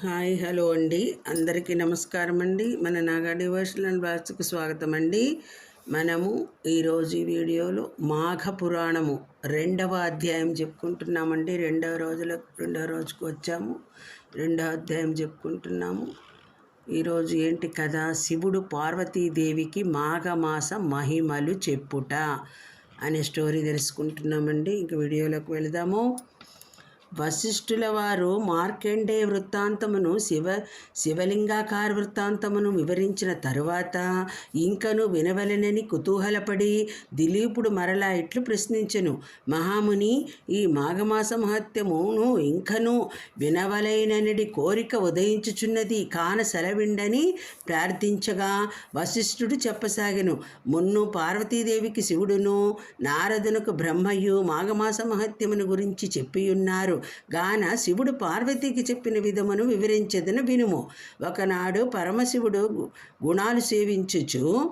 Hi hello అండి. అందరికీ నమస్కారం అండి మన నాగా డివోషనల్ అండ్ బ్లాగ్స్కి స్వాగతం అండి మనము ఈరోజు ఈ వీడియోలో మాఘ పురాణము రెండవ అధ్యాయం చెప్పుకుంటున్నామండి. రెండవ రోజుల రెండవ రోజుకు వచ్చాము. రెండవ అధ్యాయం చెప్పుకుంటున్నాము. ఈరోజు ఏంటి కదా శివుడు పార్వతీదేవికి మాఘమాస మహిమలు చెప్పుట అనే స్టోరీ తెలుసుకుంటున్నామండి. ఇంక వీడియోలోకి వెళదాము. వశిష్ఠుల వారు మార్కండే వృత్తాంతమును శివ శివలింగాకార వృత్తాంతమును వివరించిన తరువాత ఇంకను వినవలెనని కుతూహలపడి దిలీపుడు మరలా ఇట్లు ప్రశ్నించెను. మహాముని ఈ మాఘమాస మహత్యమును ఇంకను వినవలైననడి కోరిక ఉదయించుచున్నది కాన సెలవిండని ప్రార్థించగా వశిష్ఠుడు చెప్పసాగెను. మున్ను పార్వతీదేవికి శివుడును నారదునకు బ్రహ్మయు మాఘమాస మహత్యమును గురించి చెప్పియున్నారు. గాన శివుడు పార్వతికి చెప్పిన విధమును వివరించదను వినుము. ఒకనాడు పరమశివుడు గుణాలు సేవించుచు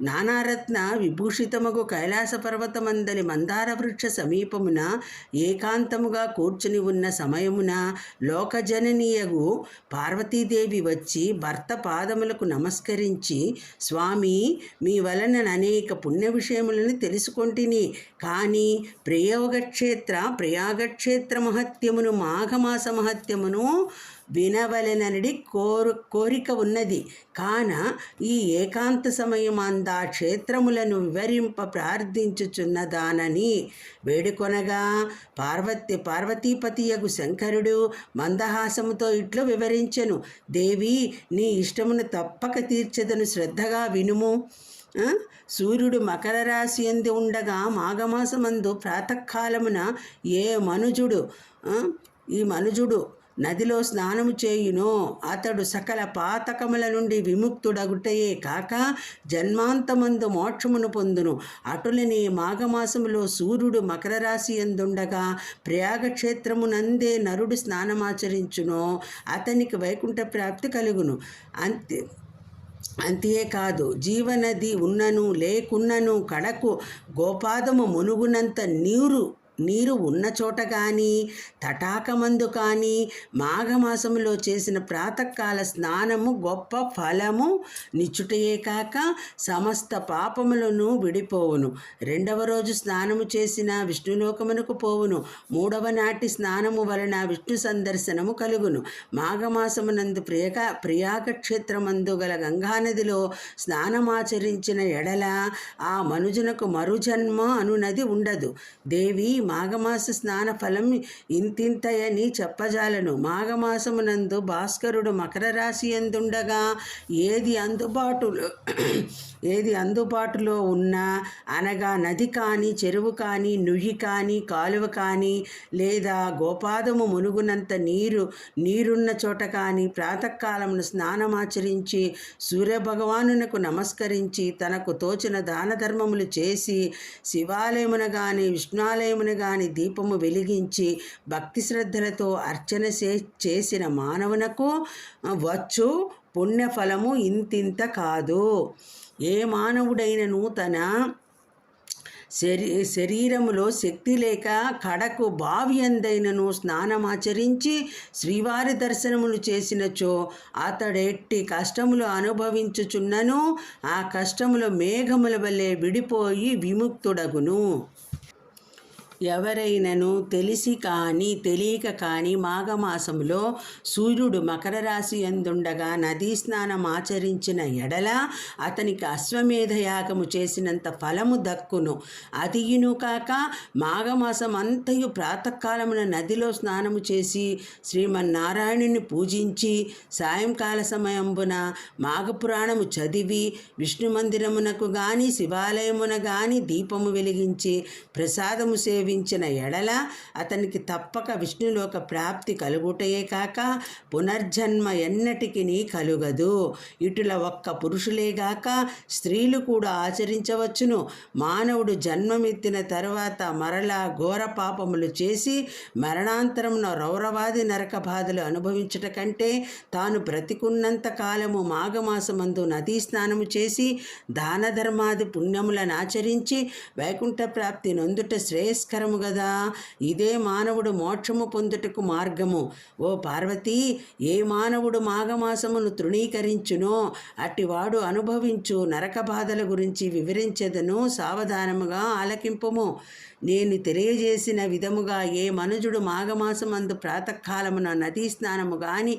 నానారత్న విభూషితమగు కైలాస పర్వతమందలి మందార వృక్ష సమీపమున ఏకాంతముగా కూర్చుని ఉన్న సమయమున లోకజననీయగు పార్వతీదేవి వచ్చి భర్త పాదములకు నమస్కరించి స్వామి మీ వలన అనేక పుణ్య విషయములను తెలుసుకొంటిని. కానీ ప్రయోగక్షేత్ర ప్రయాగక్షేత్ర మహత్యమును మాఘమాస మహత్యమును వినవలెనడి కోరు కోరిక ఉన్నది. కాన ఈ ఏకాంత సమయమందా క్షేత్రములను వివరింప ప్రార్థించుచున్నదానని వేడుకొనగా పార్వతి పార్వతీపతియగు శంకరుడు మందహాసముతో ఇట్లు వివరించెను. దేవి నీ ఇష్టమును తప్పక తీర్చదను శ్రద్ధగా వినుము. సూర్యుడు మకర రాశి ఎందు ఉండగా మాఘమాసమందు ప్రాతకాలమున ఏ మనుజుడు ఈ మనుజుడు నదిలో స్నానము చేయునో. అతడు సకల పాతకముల నుండి విముక్తుడగుటయే కాక జన్మాంతమందు మోక్షమును పొందును. అటులని మాఘమాసములో సూర్యుడు మకర రాశి ఎందుండగా ప్రయాగక్షేత్రమునందే నరుడు స్నానమాచరించునో. అతనికి వైకుంఠ ప్రాప్తి కలుగును. అంతే అంతేకాదు జీవనది ఉన్నను లేకున్నను కడకు గోపాదము మునుగునంత నీరు నీరు ఉన్న చోట కానీ తటాకమందు కానీ మాఘమాసములో చేసిన ప్రాతకాల స్నానము గొప్ప ఫలము. నిచ్చుటయే కాక సమస్త పాపములను విడిపోవును. రెండవ రోజు స్నానము చేసిన విష్ణులోకమునకు పోవును. మూడవ నాటి స్నానము వలన విష్ణు సందర్శనము కలుగును. మాఘమాసమునందు ప్రియక ప్రయాగక్షేత్రమందు గల గంగానదిలో స్నానమాచరించిన ఎడల ఆ మనుజునకు మరుజన్మ అనునది ఉండదు. దేవి మాఘమాస స్నాన ఫలం ఇంతింతయని చెప్పజాలను. మాఘమాసమునందు భాస్కరుడు మకర రాశి ఎందుండగా? ఏది అందుబాటులో ఏది అందుబాటులో ఉన్నా? అనగా నది కానీ చెరువు కానీ నుయ్యి కానీ కాలువ కానీ లేదా గోపాదము మునుగునంత నీరు నీరున్న చోట కానీ ప్రాతకాలమును స్నానమాచరించి సూర్యభగవానునకు నమస్కరించి తనకు తోచిన దాన ధర్మములు చేసి శివాలయమున కానీ విష్ణాలయమున గాని దీపము వెలిగించి భక్తి శ్రద్ధలతో అర్చన చేసిన మానవునకు వచ్చు పుణ్యఫలము ఇంతింత కాదు. ఏ మానవుడైనను తన శరీ శరీరములో శక్తి లేక కడకు బావి స్నానమాచరించి శ్రీవారి దర్శనములు చేసినచో అతడెట్టి కష్టములు అనుభవించుచున్నను ఆ కష్టములు మేఘముల వలె విడిపోయి విముక్తుడగును. ఎవరైనను తెలిసి కానీ తెలియక కానీ మాఘమాసములో సూర్యుడు మకర రాశి ఎందుండగా నదీ స్నానం ఆచరించిన ఎడల అతనికి అశ్వమేధ యాగము చేసినంత ఫలము దక్కును. అదియును కాక మాఘమాసం అంతయు ప్రాతకాలమున నదిలో స్నానము చేసి శ్రీమన్నారాయణుని పూజించి సాయంకాల సమయంబున మాఘపురాణము చదివి విష్ణు మందిరమునకు గాని శివాలయమున గాని దీపము వెలిగించి ప్రసాదము సేవించిన ఎడల అతనికి తప్పక విష్ణులోక ప్రాప్తి కలుగుటయే కాక పునర్జన్మ ఎన్నటికి కలుగదు. ఇటుల ఒక్క పురుషులేగాక స్త్రీలు కూడా ఆచరించవచ్చును. మానవుడు జన్మమెత్తిన తర్వాత మరలా ఘోర పాపములు చేసి మరణాంతరమున రౌరవాది నరక బాధలు అనుభవించుట కంటే తాను బ్రతికున్నంత కాలము మాఘమాసమందు నదీ స్నానము చేసి దాన ధర్మాది పుణ్యములను ఆచరించి వైకుంఠ ప్రాప్తి నొందుట శ్రేయస్కర శ్రేయస్కరము గదా? ఇదే మానవుడు మోక్షము పొందుటకు మార్గము. ఓ పార్వతి ఏ మానవుడు మాఘమాసమును తృణీకరించునో అట్టివాడు అనుభవించు నరక బాధల గురించి వివరించెదను సావధానముగా ఆలకింపము. నేను తెలియజేసిన విధముగా ఏ మనుజుడు మాఘమాసమందు ప్రాతకాలమున నదీ స్నానము గాని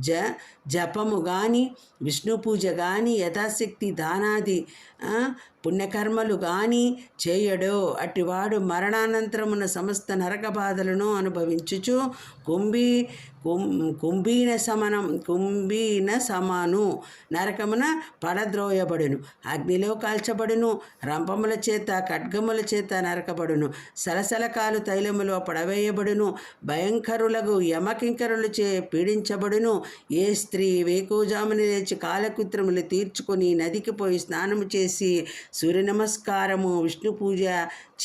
జ జపము గాని విష్ణు పూజ గాని యథాశక్తి దానాది పుణ్యకర్మలు గాని చేయడో అట్టివాడు మరణానంతరమున సమస్త నరక బాధలను అనుభవించుచు కుంభీ కుం కుంభీన సమనం కుంభీన సమాను నరకమున పడద్రోయబడును. అగ్నిలో కాల్చబడును. రంపముల చేత ఖడ్గముల చేత నరకబడును. సలసలకాలు తైలములో పడవేయబడును. భయంకరులకు యమకింకరులు చే పీడించబడును. ఏ స్త్రీ వేకుజాముని లేచి కాలకృత్రములు తీర్చుకొని నదికి పోయి స్నానము చేసి సూర్య నమస్కారము విష్ణు పూజ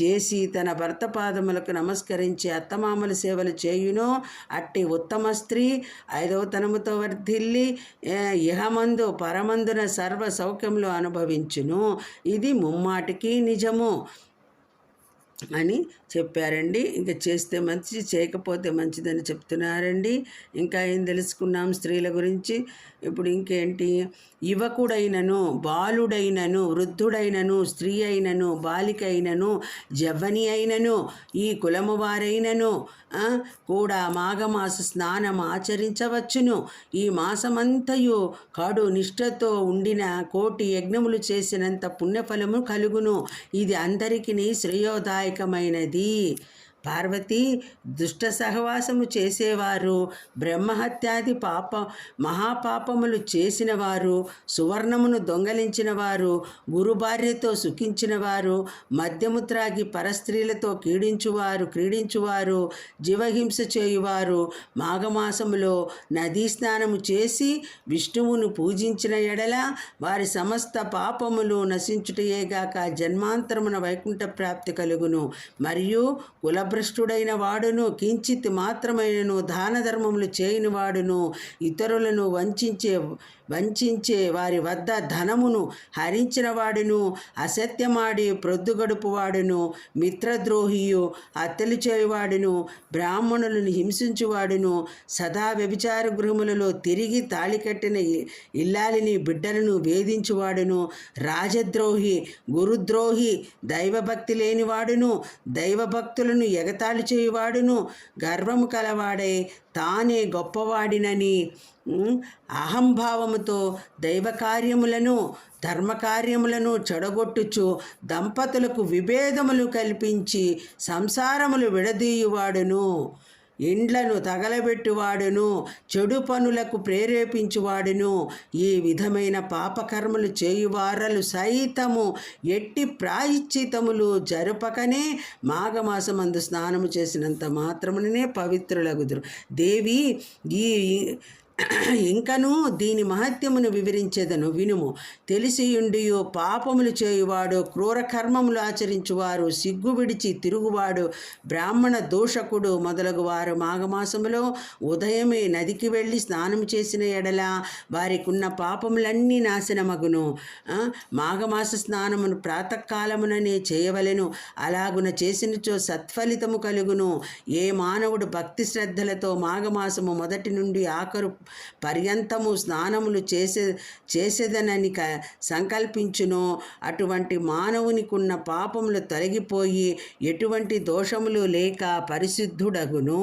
చేసి తన భర్త పాదములకు నమస్కరించి అత్తమామల సేవలు చేయునో అట్టి ఉత్తమ స్త్రీ ఐదవతనముతో వర్ధిల్లి ఇహమందు పరమందున సర్వ సౌఖ్యములు అనుభవించును. ఇది ముమ్మాటికి నిజము. అని చెప్పారండి. ఇంకా చేస్తే మంచిది చేయకపోతే మంచిదని చెప్తున్నారండి. ఇంకా ఏం తెలుసుకున్నాం స్త్రీల గురించి? ఇప్పుడు ఇంకేంటి? యువకుడైనను బాలుడైనను వృద్ధుడైనను స్త్రీ అయినను బాలికైనను జవ్వని అయినను ఈ కులము వారైనను కూడా మాఘమాస స్నానం ఆచరించవచ్చును. ఈ మాసమంతయు కడు నిష్ఠతో ఉండిన కోటి యజ్ఞములు చేసినంత పుణ్యఫలము కలుగును. ఇది అందరికీ సహాయకమైనది పార్వతి దుష్ట సహవాసము చేసేవారు. బ్రహ్మహత్యాది పాప మహాపాపములు చేసిన వారు సువర్ణమును దొంగలించిన వారు గురుభార్యతో సుఖించిన వారు మద్యము త్రాగి పరస్త్రీలతో క్రీడించువారు క్రీడించువారు. జీవహింస చేయువారు. మాఘమాసములో నదీ స్నానము చేసి విష్ణువును పూజించిన ఎడల వారి సమస్త పాపములు నశించుటయేగాక జన్మాంతరమున వైకుంఠ ప్రాప్తి కలుగును. మరియు కులభ్రష్టుడైన వాడును కించిత్ మాత్రమైనను దాన ధర్మములు చేయని వాడును ఇతరులను వంచించే వంచించే వారి వద్ద ధనమును హరించినవాడును అసత్యమాడి ప్రొద్దుగడుపువాడును మిత్రద్రోహియు హత్యలు చేయువాడును బ్రాహ్మణులను హింసించువాడును సదా వ్యభిచార గృహములలో తిరిగి తాళికట్టిన ఇల్లాలిని బిడ్డలను వేధించువాడును రాజద్రోహి గురుద్రోహి దైవభక్తి లేనివాడును దైవభక్తులను ఎగతాళి చేయువాడును గర్వము కలవాడై తానే గొప్పవాడినని అహంభావముతో దైవకార్యములను ధర్మకార్యములను చెడగొట్టుచు దంపతులకు విభేదములు కల్పించి సంసారములు విడదీయువాడును. ఇండ్లను తగలబెట్టువాడును చెడు పనులకు ప్రేరేపించువాడును. ఈ విధమైన పాపకర్మలు చేయువారలు సైతము ఎట్టి ప్రాయశ్చితములు జరుపకనే మాఘమాసమందు స్నానము చేసినంత మాత్రముననే పవిత్రులగుదురు. దేవి ఈ ఇంకనూ దీని మహత్యమును వివరించేదను. వినుము. తెలిసియుండియో పాపములు చేయువాడు క్రూర కర్మములు ఆచరించువారు సిగ్గు విడిచి తిరుగువాడు బ్రాహ్మణ దూషకుడు మొదలగు వారు మాఘమాసములో ఉదయమే నదికి వెళ్ళి స్నానం చేసిన ఎడల వారికున్న పాపములన్నీ నాశనమగును. మాఘమాస స్నానమును ప్రాతకాలముననే చేయవలెను. అలాగున చేసినచో సత్ఫలితము కలుగును. ఏ మానవుడు భక్తి శ్రద్ధలతో మాఘమాసము మొదటి నుండి ఆఖరు పర్యంతము స్నానములు చేసే చేసేదనని క సంకల్పించును. అటువంటి మానవునికున్న పాపములు తొలగిపోయి ఎటువంటి దోషములు లేక పరిశుద్ధుడగును.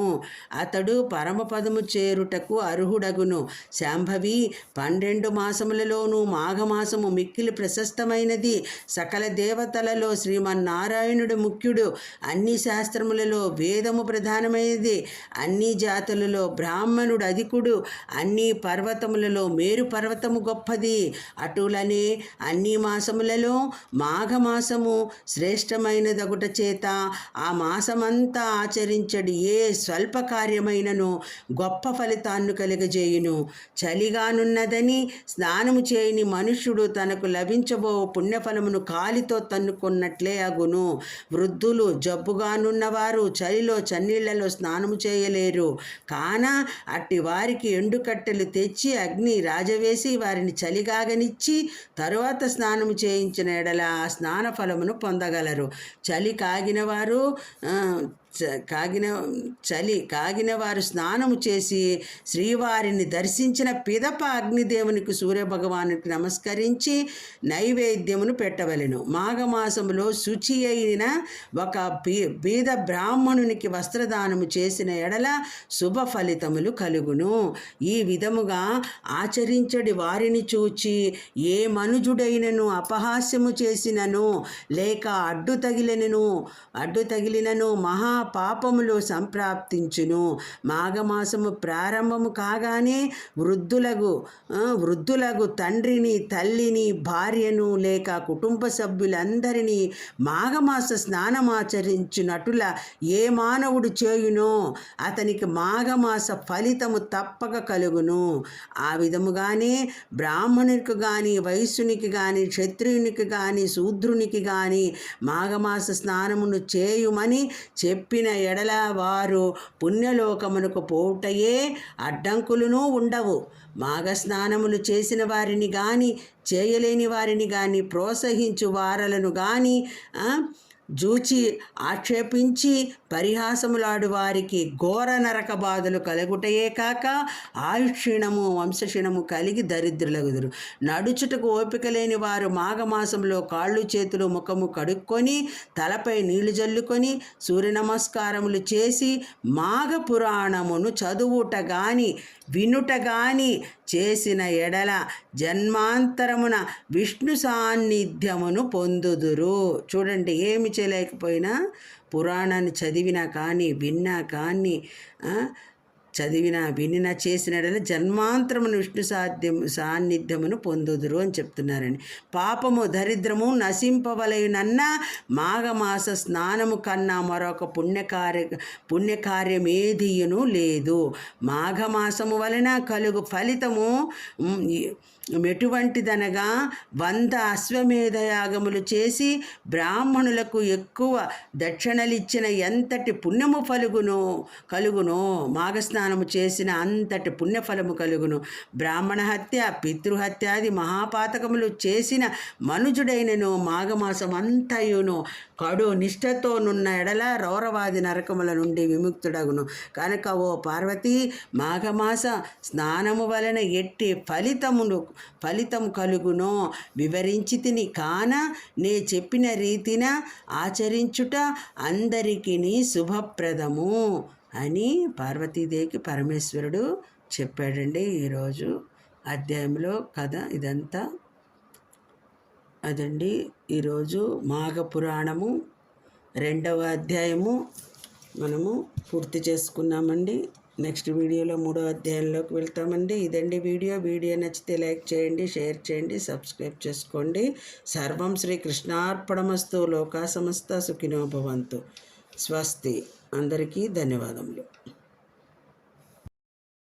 అతడు పరమపదము చేరుటకు అర్హుడగును. శాంభవి పన్నెండు మాసములలోనూ మాఘమాసము మిక్కిలి ప్రశస్తమైనది. సకల దేవతలలో శ్రీమన్నారాయణుడు ముఖ్యుడు. అన్ని శాస్త్రములలో వేదము ప్రధానమైనది. అన్ని జాతులలో బ్రాహ్మణుడు అధికుడు. అన్ని పర్వతములలో మేరు పర్వతము గొప్పది. అటులనే అన్ని మాసములలో మాఘమాసము శ్రేష్టమైనదగుట చేత ఆ మాసమంతా ఆచరించడి ఏ స్వల్ప కార్యమైనను గొప్ప ఫలితాన్ని కలిగజేయును. చలిగానున్నదని స్నానము చేయని మనుష్యుడు తనకు లభించబో పుణ్యఫలమును కాలితో తన్నుకున్నట్లే అగును. వృద్ధులు జబ్బుగానున్నవారు చలిలో చన్నీళ్ళలో స్నానము చేయలేరు. కాన అట్టి వారికి ఎండు కట్టెలు తెచ్చి అగ్ని రాజవేసి వారిని చలికాగనిచ్చి తరువాత స్నానము చేయించిన ఎడల ఆ స్నాన ఫలమును పొందగలరు. చలి కాగిన వారు కాగిన చలి కాగిన వారు స్నానము చేసి శ్రీవారిని దర్శించిన పిదప అగ్నిదేవునికి సూర్యభగవానుకి నమస్కరించి నైవేద్యమును పెట్టవలెను. మాఘమాసములో శుచి అయిన ఒక బీ బీద బ్రాహ్మణునికి వస్త్రదానము చేసిన ఎడల శుభ ఫలితములు కలుగును. ఈ విధముగా ఆచరించడి వారిని చూచి ఏ మనుజుడైనను అపహాస్యము చేసినను లేక అడ్డు తగిలినను అడ్డు తగిలినను మహా పాపములు సంప్రాప్తించును. మాఘమాసము ప్రారంభము కాగానే వృద్ధులకు వృద్ధులకు తండ్రిని తల్లిని భార్యను లేక కుటుంబ సభ్యులందరినీ మాఘమాస స్నానమాచరించినటుల ఏ మానవుడు చేయునో అతనికి మాఘమాస ఫలితము తప్పక కలుగును. ఆ విధముగానే బ్రాహ్మణునికి కానీ వైశ్యునికి కానీ క్షత్రియునికి కానీ శూద్రునికి కానీ మాఘమాస స్నానమును చేయుమని చెప్పిన ఎడల వారు పుణ్యలోకమునకు పోటయే అడ్డంకులునూ ఉండవు. మాఘస్నానములు చేసిన వారిని కానీ చేయలేని వారిని కానీ ప్రోత్సహించు వారలను కానీ జూచి ఆక్షేపించి పరిహాసములాడు వారికి ఘోర నరక బాధలు కలుగుటయే కాక ఆయుక్షీణము వంశక్షీణము కలిగి దరిద్రులగుదురు. నడుచుటకు ఓపిక లేని వారు మాఘమాసంలో కాళ్ళు చేతులు ముఖము కడుక్కొని తలపై నీళ్ళు జల్లుకొని సూర్య నమస్కారములు చేసి మాఘ పురాణమును చదువుట గాని వినుట గాని చేసిన ఎడల జన్మాంతరమున విష్ణు సాన్నిధ్యమును పొందుదురు. చూడండి ఏమి చేయలేకపోయినా పురాణాన్ని చదివినా కానీ విన్నా కానీ చదివిన వినిన చేసిన జన్మాంతరమును విష్ణు సాధ్యం సాన్నిధ్యమును పొందుదురు అని చెప్తున్నారండి. పాపము దరిద్రము నశింపవలయునన్న మాఘమాస స్నానము కన్నా మరొక పుణ్యకార్య పుణ్యకార్యమేదియును లేదు. మాఘమాసము వలన కలుగు ఫలితము ఎటువంటిదనగా వంద అశ్వమేధ యాగములు చేసి బ్రాహ్మణులకు ఎక్కువ దక్షిణలిచ్చిన ఎంతటి పుణ్యము ఫలుగును కలుగునో మాఘస్నానము చేసిన అంతటి పుణ్యఫలము కలుగును. బ్రాహ్మణ హత్య పితృహత్యాది మహాపాతకములు చేసిన మనుజుడైనను మాఘమాసం అంతయును. కడు నిష్ఠతోనున్న ఎడల రౌరవాది నరకముల నుండి విముక్తుడగును. కనుక ఓ పార్వతి మాఘమాస స్నానము వలన ఎట్టి ఫలితమును ఫలితం కలుగునో వివరించి తిని కాన నే చెప్పిన రీతిన ఆచరించుట అందరికీ శుభప్రదము. అని పార్వతీదేవికి పరమేశ్వరుడు చెప్పాడండి ఈరోజు అధ్యాయంలో కథ ఇదంతా. అదండి ఈరోజు మాఘ పురాణము రెండవ అధ్యాయము. మనము పూర్తి చేసుకున్నామండి. నెక్స్ట్ వీడియోలో మూడో అధ్యాయంలోకి వెళ్తామండి. ఇదండి వీడియో. వీడియో నచ్చితే లైక్ చేయండి షేర్ చేయండి సబ్స్క్రైబ్ చేసుకోండి. సర్వం శ్రీ కృష్ణార్పణమస్తు లోకా సమస్త సుఖినో భవంతు. స్వస్తి. అందరికీ ధన్యవాదములు.